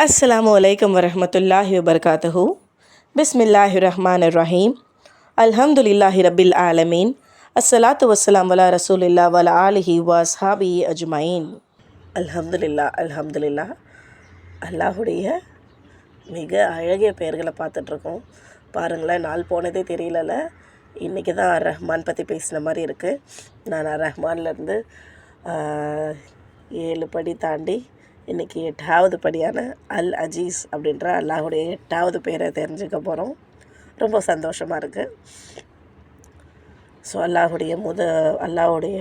அஸ்ஸலாமு அலைக்கும் வரமத்துல்லாஹி வபர்காத்தஹூ பிஸ்மில்லாஹி ரஹ்மான் ரஹீம் அல்ஹம்துலில்லாஹி ரபில் ஆலமீன் அஸ்ஸலாத்து வஸ்ஸலாம் வலா ரசூலில்லா வல ஆலிஹி வாஸ்ஹாபி அஜ்மைன் அல்ஹம்துலில்லா அல்ஹம்துலில்லா அல்லாஹுடைய மிக அழகிய பெயர்களை பார்த்துட்ருக்கோம். பாருங்களேன் நாள் போனதே தெரியலல்ல இன்றைக்கி தான் அர் ரஹ்மான் பற்றி பேசின மாதிரி இருக்குது நான் அர் ரஹ்மான்லேருந்து ஏழு படி தாண்டி இன்றைக்கி எட்டாவது படியான அல் அஜீஸ் அப்படின்ற அல்லாஹுடைய எட்டாவது பேரை தெரிஞ்சுக்க போகிறோம் ரொம்ப சந்தோஷமாக இருக்குது ஸோ அல்லாஹுடைய முத அல்லாஹுடைய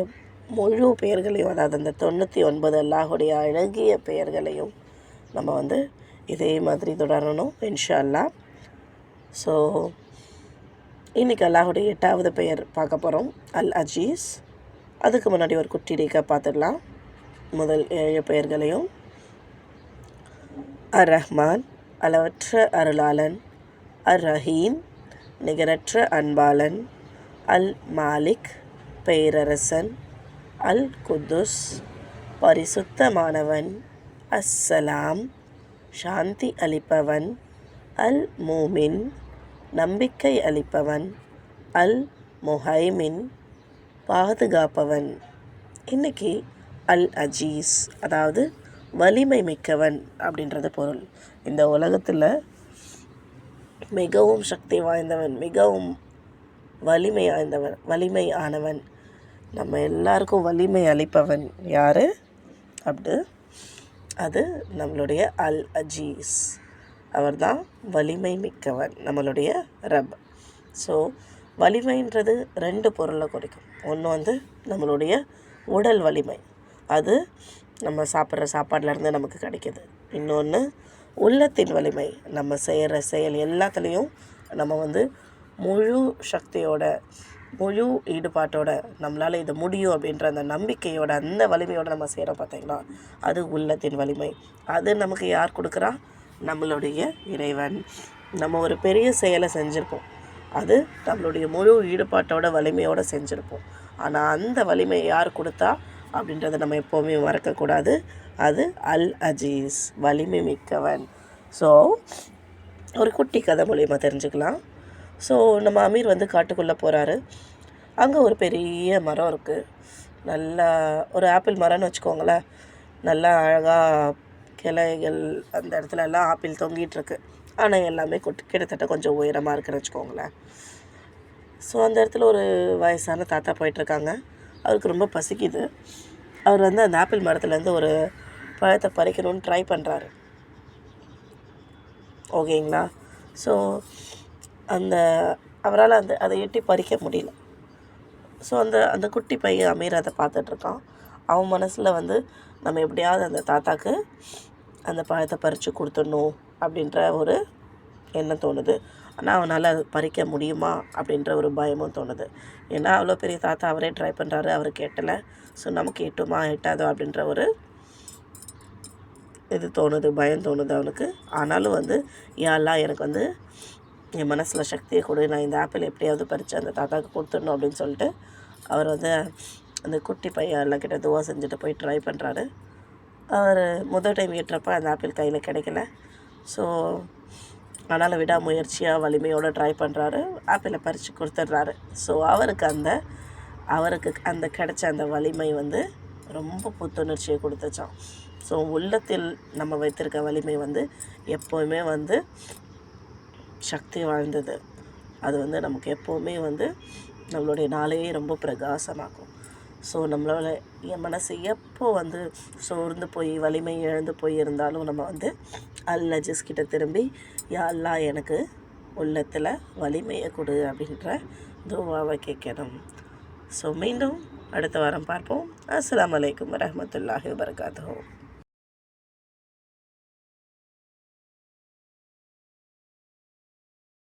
முழு பெயர்களையும் அதாவது அந்த தொண்ணூற்றி ஒன்பது அல்லாஹுடைய அழகிய பெயர்களையும் நம்ம வந்து இதே மாதிரி தொடரணும் இன்ஷா அல்லாஹ் ஸோ இன்றைக்கி அல்லாஹுடைய எட்டாவது பெயர் பார்க்க போகிறோம் அல் அஜீஸ். அதுக்கு முன்னாடி ஒரு குட்டி டீக்கா பார்த்துடலாம். முதல் ஏழு பெயர்களையும். அர் ரஹ்மான் அளவற்ற அருளாளன். அர் ரஹீம் நிகரற்ற அன்பாளன். அல் மாலிக் பேரரசன். அல் குத்துஸ் பரிசுத்தமானவன். அஸ்ஸலாம் சாந்தி அளிப்பவன். அல் மூமின் நம்பிக்கை அளிப்பவன். அல் முஹைமின் பாதுகாப்பவன். இன்னைக்கு அல் அஜீஸ் அதாவது வலிமை மிக்கவன் அப்படின்றது பொருள். இந்த உலகத்தில் மிகவும் சக்தி வாய்ந்தவன் மிகவும் வலிமை வாய்ந்தவன் வலிமை ஆனவன். நம்ம எல்லாருக்கும் வலிமை அளிப்பவன் யார்? அப்படி அது நம்மளுடைய அல் அஜீஸ். அவர்தான் வலிமை மிக்கவன் நம்மளுடைய ரப். ஸோ வலிமைன்றது ரெண்டு பொருளை குறிக்கும். ஒன்று வந்து நம்மளுடைய உடல் வலிமை. அது நம்ம சாப்பிட்ற சாப்பாட்லேருந்து நமக்கு கிடைக்கிது. இன்னொன்று உள்ளத்தின் வலிமை. நம்ம செய்கிற செயல் எல்லாத்துலேயும் நம்ம வந்து முழு சக்தியோட முழு ஈடுபாட்டோட நம்மளால் இது முடியும் அப்படின்ற அந்த நம்பிக்கையோட அந்த வலிமையோடு நம்ம செய்கிறோம் பார்த்திங்களா? அது உள்ளத்தின் வலிமை. அது நமக்கு யார் கொடுக்குறா? நம்மளுடைய இறைவன். நம்ம ஒரு பெரிய செயலை செஞ்சுருப்போம். அது நம்மளுடைய முழு ஈடுபாட்டோட வலிமையோடு செஞ்சுருப்போம். ஆனால் அந்த வலிமை யார் கொடுத்தா? அப்படின்றத நம்ம எப்போவுமே மறக்கக்கூடாது. அது அல் அஜீஸ் வலிமை மிக்கவன். ஸோ ஒரு குட்டி கதை மூலிமா தெரிஞ்சுக்கலாம். ஸோ நம்ம அமீர் வந்து காட்டுக்குள்ளே போகிறாரு அங்கே ஒரு பெரிய மரம் இருக்குது நல்லா ஒரு ஆப்பிள் மரம்னு வச்சுக்கோங்களேன். நல்லா அழகாக கிளைகள் அந்த இடத்துல எல்லாம் ஆப்பிள் தொங்கிட்டுருக்கு ஆனால் எல்லாமே கொட்டு கிட்டத்தட்ட கொஞ்சம் உயரமாக இருக்குன்னு வச்சுக்கோங்களேன். ஸோ அந்த இடத்துல ஒரு வயசான தாத்தா போயிட்டுருக்காங்க அவருக்கு ரொம்ப பசிக்குது. அவர் வந்து அந்த ஆப்பிள் மரத்துலேருந்து ஒரு பழத்தை பறிக்கணும்னு ட்ரை பண்ணுறாரு ஓகேங்களா? ஸோ அந்த அவரால் அந்த அதை எட்டி பறிக்க முடியல. ஸோ அந்த அந்த குட்டி பையன் அமீர் அதை பார்த்துட்ருக்கான் அவன் மனசில் வந்து நம்ம எப்படியாவது அந்த தாத்தாக்கு அந்த பழத்தை பறித்து கொடுத்துடணும் அப்படின்ற ஒரு என்ன தோணுது? ஆனால் அவனால் அது பறிக்க முடியுமா? அப்படின்ற ஒரு பயமும் தோணுது. ஏன்னா அவ்வளோ பெரிய தாத்தா அவரே ட்ரை பண்ணுறாரு அவர் கேட்டலை. ஸோ நமக்கு எட்டுமா எட்டாதோ? அப்படின்ற ஒரு இது தோணுது பயம் தோணுது அவனுக்கு. ஆனாலும் வந்து யாரெல்லாம் எனக்கு வந்து என் மனசில் சக்தியை கொடு. நான் இந்த ஆப்பிள் எப்படியாவது பறித்து அந்த தாத்தாவுக்கு கொடுத்துடணும் அப்படின்னு சொல்லிட்டு அவர் வந்து அந்த குட்டி பையன் எல்லாம் கிட்ட துவா செஞ்சுட்டு போய் ட்ரை பண்ணுறாரு அவர் முதல் டைம் ஏற்றப்ப அந்த ஆப்பிள் கையில் கிடைக்கல. ஸோ ஆனாலும் விடாமுயற்சியாக வலிமையோடு ட்ரை பண்ணுறாரு ஆப்பிளை பறித்து கொடுத்துட்றாரு. ஸோ அவருக்கு அந்த அவருக்கு அந்த கிடைச்ச அந்த வலிமை வந்து ரொம்ப புத்துணர்ச்சியை கொடுத்துச்சான் ஸோ உள்ளத்தில் நம்ம வைத்திருக்க வலிமை வந்து எப்போவுமே வந்து சக்தி வாழ்ந்தது அது வந்து நமக்கு எப்போவுமே வந்து நம்மளுடைய நாளையே ரொம்ப பிரகாசமாக்கும். ஸோ நம்மளால் என் மனசு எப்போ வந்து சோர்ந்து போய் வலிமை இழந்து போய் இருந்தாலும் நம்ம வந்து அல் அஜிஸ் கிட்ட திரும்பி யாரெல்லாம் எனக்கு உள்ளத்தில் வலிமையை கொடு அப்படின்ற துவாவை கேட்கணும். ஸோ மீண்டும் அடுத்த வாரம் பார்ப்போம். அஸ்லாம் வலைக்கம் வரமத்துல்லாஹி வரகாத்தோம்